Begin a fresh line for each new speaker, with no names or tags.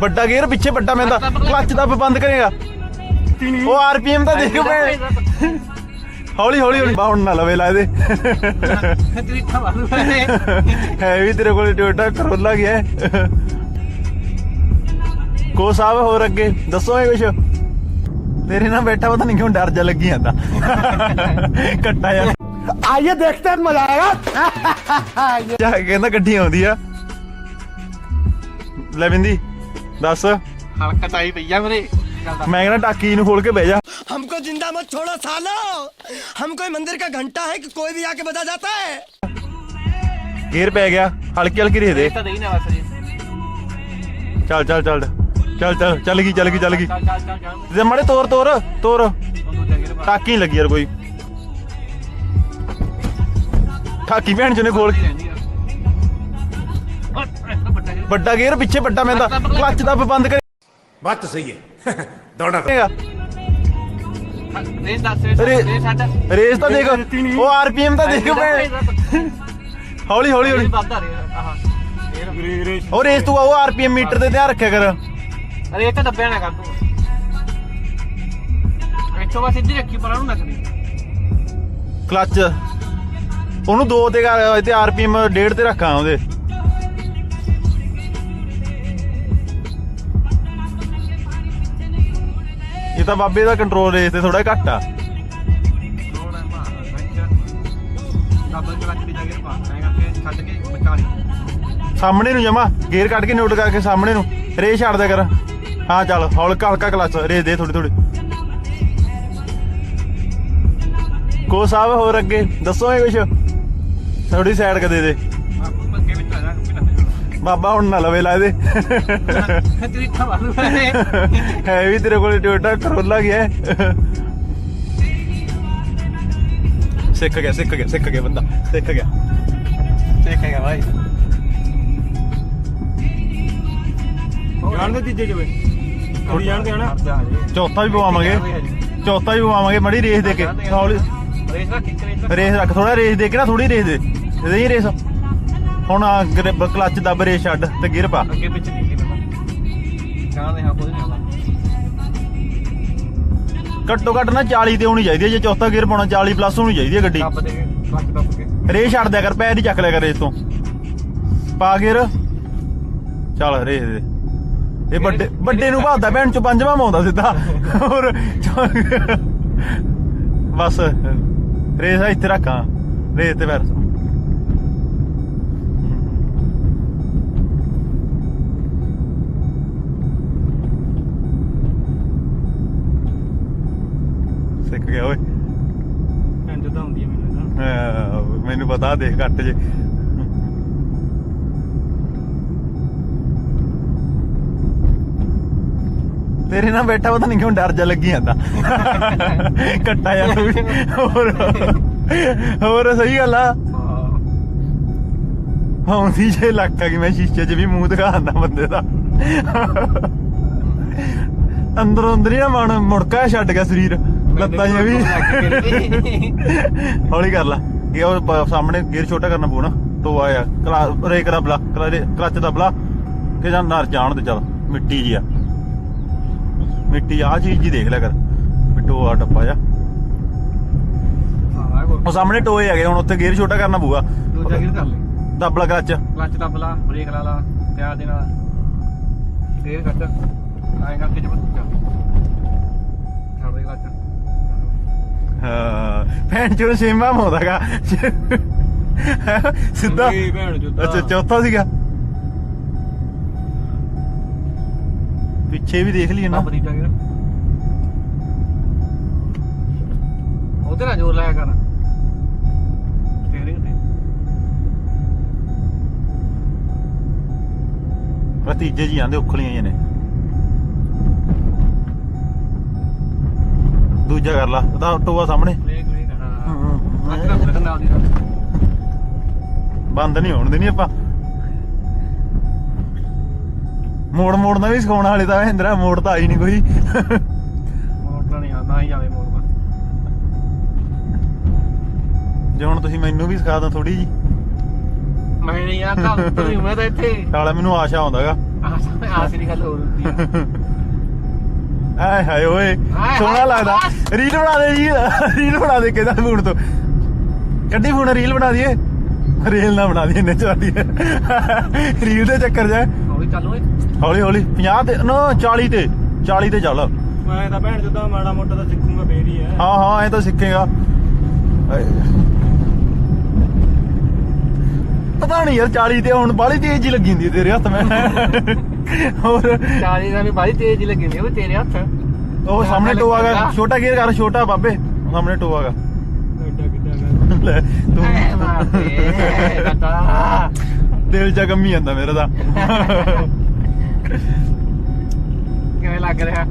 ਵੱਡਾ ਗੇਅਰ ਪਿੱਛੇ ਵੱਡਾ ਮੈਂਦਾ ਕਲੱਚ ਦੱਬ ਬੰਦ ਕਰੇਗਾ। ਉਹ ਆਰਪੀਐਮ ਤਾਂ ਦੇਖ ਮੈਂ ਹੌਲੀ ਹੌਲੀ ਹੌਲੀ। ਬਾਹਣ ਨਾ ਲਵੇ ਲਾ
ਦੇ
ਹੈ ਵੀ ਤੇਰੇ ਕੋਲ ਟੋਟਾ ਕਰੋਲਾ ਗਿਆ ਕੋ ਸਾਹਿਬ ਹੋਰ ਅੱਗੇ? ਦੱਸੋ ਇਹ ਕੁਛ? ਤੇਰੇ ਨਾਲ ਬੈਠਾ ਪਤਾ ਨਹੀਂ ਕਿਉਂ ਡਰ ਜਾ ਲੱਗੀ ਜਾਂਦਾ। ਕੱਟਾ ਯਾਰ
ਆਈਏ ਦੇਖਤੇ ਮਜ਼ਾ ਆਏਗਾ।
ਜਾ ਕਹਿੰਦਾ ਗੱਡੀ ਆਉਂਦੀ ਆ। ਲੈ ਬਿੰਦੀ। ਦੱਸ
ਹਲਕਾ ਤਾਈ ਪਈਆ ਮੇਰੇ ਚੱਲਦਾ
ਮੈਂ ਕਹਿੰਦਾ ਟਾਕੀ ਨੂੰ ਖੋਲ ਕੇ ਬਹਿ ਜਾ
हमको जिंदा मत छोड़ो सालो हम कोई मंदिर का घंटा है कि कोई भी आके बता जाता है
ਗੇਅਰ ਪੈ ਗਿਆ ਹਲਕੀ ਹਲਕੀ ਰੇ ਦੇ
ਤਾਂ ਦੇਈ ਨਾ ਬਸ ਜੀ
ਚੱਲ ਚੱਲ ਚੱਲ ਚੱਲ ਚੱਲ ਚੱਲ ਗਈ ਚੱਲ ਗਈ ਚੱਲ ਗਈ
ਚੱਲ ਚੱਲ ਚੱਲ ਚੱਲ
ਤੇ ਮਾੜੇ ਤੋਰ ਤੋਰ ਤੋਰ
ਉਹਨੂੰ ਜਗਰ ਪਾ
ਟਾਕੀ ਨੀ ਲੱਗੀ ਯਾਰ ਕੋਈ ਟਾਕੀ ਭੈਣ ਚ ਨੇ ਖੋਲ ਕੇ ਵੱਡਾ ਗੇਅਰ ਪਿੱਛੇ ਵੱਡਾ ਮੈਂਦਾ ਕਲੱਚ ਦੱਬ ਬੰਦ
ਕਰ। ਬੱਤ ਸਹੀ ਹੈ।
ਦੌੜਾ
ਰੇਸ ਦੱਸ ਰੇਸ
ਤਾਂ ਦੇਖ। ਉਹ ਆਰਪੀਐਮ ਤਾਂ ਦੇਖ ਮੈਂ। ਹੌਲੀ ਹੌਲੀ ਹੌਲੀ।
ਵੱਧਦਾ ਰੇਸ
ਤੂੰ ਉਹ ਆਰਪੀਐਮ ਮੀਟਰ ਤੇ ਧਿਆਨ ਰੱਖਿਆ ਕਰ।
ਅਰੇ ਇਹ ਦੱਬਿਆ ਨਾ ਕਰ ਤੂੰ। ਇੱਥੋਂ ਬਸ ਸਿੱਧੀ ਰੱਖੀ ਪਰ ਉਹਨੂੰ ਨਾ
ਕਲੱਚ। ਉਹਨੂੰ 2 ਤੇ ਕਰ ਤੇ ਆਰਪੀਐਮ 1.5 ਤੇ ਰੱਖਾਂ ਉਹਦੇ। ਤਾਂ ਬਾਬੇ ਦਾ ਕੰਟਰੋਲ ਰੇਸ ਤੇ ਥੋੜਾ ਘੱਟ ਆ। ਸਾਹਮਣੇ ਨੂੰ ਜਮਾ ਗੇਅਰ ਕੱਢ ਕੇ ਨੋਟ ਕਰਕੇ ਸਾਹਮਣੇ ਨੂੰ ਰੇਸ ਛੱਡ ਦਿਆ ਕਰ। ਹਾਂ, ਚੱਲ, ਹੌਲਕਾ ਹਲਕਾ ਕਲੱਚ ਰੇਸ ਦੇ ਥੋੜੀ ਥੋੜੀ ਕੋ ਸਾਹਿਬ, ਹੋਰ ਅੱਗੇ? ਦੱਸੋਗੇ ਕੁਛ? ਥੋੜੀ ਸਾਈਡ ਕਦੇ ਦੇ। ਬਾਬਾ ਹੁਣ ਨਾ ਲਵੇ ਲਾ ਇਹਦੇ
ਤੇਰੀ ਖਵਾ ਨੂੰ
ਹੈ ਵੀ ਤੇਰੇ ਕੋਲ ਟੋਇਟਾ ਕਰੋਲਾ ਗਿਆ। ਸਿੱਖ ਗਿਆ ਸਿੱਖ ਗਿਆ ਸਿੱਖ ਗਿਆ ਬੰਦਾ ਸਿੱਖ ਗਿਆ।
ਦੇਖੇਗਾ ਭਾਈ ਜਾਣਦੇ ਤੀਜੇ ਜਵੇ। ਕੁੜੀ ਜਾਣਦੇ ਹਨਾ।
ਚੌਥਾ ਵੀ ਪਵਾਵਾਂਗੇ। ਚੌਥਾ ਵੀ ਪਵਾਵਾਂਗੇ ਮੜੀ ਰੇਸ ਦੇ ਕੇ।
ਰੇਸ
ਰੱਖ ਥੋੜਾ ਰੇਸ ਦੇ ਕੇ ਨਾ ਥੋੜੀ ਰੇਸ ਦੇ। ਦੇ ਹੀ ਰੇਸ। ਹੁਣ ਆ ਗ੍ਰਿਪ ਕਲੱਚ ਦੱਬ ਰੇਸ ਛੱਡ ਤੇ ਗਿਰ ਪਾ।
ਅੱਗੇ ਪਿੱਛੇ ਨਹੀਂ ਕਿਨਾਂ ਜਾਣਦੇ ਹਾਂ ਕੋਈ ਨਹੀਂ ਆਉਂਦਾ।
ਘੱਟੋ ਘੱਟ ਨਾ 40 ਤੇ ਹੋਣੀ ਚਾਹੀਦੀ ਹੈ ਜੇ ਚੌਥਾ ਗੇਅਰ ਪਾਉਣਾ 40 ਪਲੱਸ ਹੋਣੀ ਚਾਹੀਦੀ ਹੈ ਗੱਡੀ।
ਦੇ ਕੇ।
ਰੇਸ ਛੱਡ ਦਿਆ ਕਰ ਪੈਰ ਹੀ ਚੱਕ ਲਿਆ ਕਰ ਰੇਸ ਤੋਂ ਪਾ ਗੇਅਰ ਚੱਲ ਦੇ। ਇਹ ਵੱਡੇ ਵੱਡੇ ਨੂੰ ਭਾਦਾ ਭੈਣ ਚ ਪੰਜਵਾਂ ਮਾਉਂਦਾ ਸਿੱਧਾ। ਹੋਰ ਬਸ ਰੇਸ ਇੱਥੇ ਰੱਖਾਂ। ਰੇਸ ਤੇ ਪੈਰ ਸਿੱਖ ਗਿਆ ਓਏ।
ਪਿੰਡ ਤਾਂ ਹੁੰਦੀ ਹੈ ਮੈਨੂੰ ਤਾਂ।
ਅਹ ਮੈਨੂੰ ਪਤਾ ਦੇਖ ਘੱਟ ਜੇ। ਤੇਰੇ ਨਾਲ ਬੈਠਾ ਪਤਾ ਨਹੀਂ ਕਿਉਂ ਡਰ ਜਾ ਲੱਗੀ ਜਾਂਦਾ। ਕੱਟਾ ਯਾਰ ਤੂੰ ਵੀ। ਹੋਰ ਹੋਰ ਸਹੀ ਗੱਲ ਆ। ਆਉਂਦੀ ਜੇ ਲੱਗਾ ਕਿ ਮੈਂ ਸ਼ੀਸ਼ੇ 'ਚ ਵੀ ਮੂੰਹ ਦਿਖਾਉਂਦਾ ਬੰਦੇ ਦਾ। ਅੰਦਰੋਂ ਅੰਦਰ ਹੀ ਨਾ ਮਨ ਮੁੜਕਾ ਛੱਡ ਗਿਆ ਸਰੀਰ। ਲੱਤਾਂ ਜਿਹੀਆਂ ਵੀ ਹੌਲੀ ਕਰ ਲਾ। ਇਹ ਉਹ ਸਾਹਮਣੇ ਗੇਅਰ ਛੋਟਾ ਕਰਨਾ ਪਊ ਨਾ। ਟੋ ਆਇਆ ਕਲਾ ਰੇਕ ਦਾ ਬਲਾ ਕਲਚ ਦਾ ਬਲਾ ਕਿ ਜਾਂ ਨਰ ਜਾਣ ਦੇ ਚੱਲ ਮਿੱਟੀ ਜੀ ਆ। ਮਿੱਟੀ ਆ ਚੀਜ਼ ਜੀ ਦੇਖ ਲਿਆ ਕਰ। ਮਿੱਟੋ ਆ ਡੱਬਾ ਜਾ ਉਹ ਸਾਹਮਣੇ ਟੋਏ ਹੈਗੇ ਹੁਣ ਉੱਥੇ ਗੇਅਰ ਛੋਟਾ ਕਰਨਾ ਪਊਗਾ।
ਦੂਜਾ ਗਿਰ ਕਰ ਲੈ।
ਦੱਬਲਾ ਕਲਚ।
ਕਲਚ ਦੱਬ ਲਾ ਬ੍ਰੇਕ ਲਾ ਲਾ ਪਿਆਰ ਦੇ ਨਾਲ। ਫੇਰ ਕੱਟ ਐਂ ਕਰਕੇ ਜਬ ਛੱਡ ਦੇ ਕਲਚ।
ਹਾਂ ਭੈਣ ਚੋਂ ਸੇਮਾ ਮੋਦਾਗਾ ਸਿੱਧਾ
ਭੈਣ ਚੋਦ।
ਅੱਛਾ ਚੌਥਾ ਸੀਗਾ। ਪਿੱਛੇ ਵੀ ਦੇਖ ਲਈ ਨਾ।
ਉਹਦੇ ਨਾਲ ਜੋਰ ਲਾਇਆ ਕਰ। ਸਟੀਅਰਿੰਗ ਤੇ।
ਭਤੀਜੇ ਜੀ ਆਂਦੇ ਉਖਲੀਆਂ ਜੀ ਨੇ। ਦੂਜਾ ਕਰ ਲਾ ਉਹਦਾ ਸਾਹਮਣੇ।
ਬ੍ਰੇਕ ਹਾਂ ਅੱਜ ਦੇ ਨਾਲ ਦੀ ਨਾਲ।
ਬੰਦ ਨਹੀਂ ਹੋਣ ਦੇਣੀ ਆਪਾਂ। ਮੋੜ ਮੋੜਨਾ ਵੀ ਸਿਖਾਉਣ ਵਾਲੇ ਤਾਂ ਮਹਿੰਦਰਾ ਮੋੜ ਤਾਂ ਆਈ ਨਹੀਂ ਕੋਈ।
ਮੋਟਰ ਨਹੀਂ ਆਉਂਦਾ ਹੀ ਜਾਵੇ ਮੋੜ ਪਰ
ਜੇ ਹੁਣ ਤੁਸੀਂ ਮੈਨੂੰ ਵੀ ਸਿਖਾ ਦੋ ਥੋੜੀ ਜੀ
ਮੈਂ ਨਹੀਂ ਆ ਕੱਲ ਤੋਂ ਹੀ ਮੈਂ ਤਾਂ ਇੱਥੇ।
ਸਾਲਾ ਮੈਨੂੰ ਆਸ਼ਾ ਆਉਂਦਾਗਾ
ਆਹ ਆਖਰੀ ਗੱਲ ਹੋਰ ਹੁੰਦੀ ਆ।
ਆਏ ਹਾਏ ਓਏ ਸੋਹਣਾ ਲੱਗਦਾ। ਰੀਲ ਬਣਾ ਦੇ ਜੀ ਰੀਲ ਬਣਾ ਦੇ ਕਿਹਦਾ ਫੋਨ ਤੋਂ? ਕੱਢੀ ਫੋਨ ਰੀਲ ਬਣਾ ਦਈਏ? ਰੀਲ ਨਾ ਬਣਾ ਦਈਏ ਨੇ ਚਾਹਦੀ ਰੀਲ ਦੇ ਚੱਕਰ ਜਾ
ਹੌਲੀ ਚੱਲ ਓਏ।
ਹੌਲੀ ਹੌਲੀ। 50 ਤੇ ਨਾ 40 ਤੇ 40 ਤੇ ਚੱਲ।
ਮੈਂ ਤਾਂ ਭੈਣ ਜਦੋਂ ਮਾੜਾ ਮੋਟਾ ਤਾਂ ਸਿੱਖੂਗਾ ਫੇਰ ਹੀ ਹੈ।
ਹਾਂ ਹਾਂ ਐ ਤਾਂ ਸਿੱਖੇਗਾ। ਪਤਾ ਨਹੀਂ ਯਾਰ 40 ਤੇ ਹੁਣ ਬਾਲੀ ਤੇਜ਼ ਜੀ ਲੱਗੀ ਹੁੰਦੀ ਹੈ ਤੇਰੇ ਹੱਥ ਮੈਂ। ਹੋਰ?
ਚਾਲੀ ਦਾ ਵੀ ਬਾਈ ਤੇਜ਼ ਹੀ ਲੱਗੀ ਨੇ ਉਹ ਤੇਰੇ ਹੱਥ।
ਉਹ ਸਾਹਮਣੇ ਟੋਆ ਗਾ ਛੋਟਾ ਗੇਅਰ ਕਰ ਛੋਟਾ ਬਾਬੇ ਸਾਹਮਣੇ ਟੋਆ ਗਾ ਲੈ ਤੂੰ ਦਿਲ ਜਾ ਜਾਂਦਾ ਮੇਰੇ ਦਾ
ਕਿਵੇਂ ਲੱਗ ਰਿਹਾ?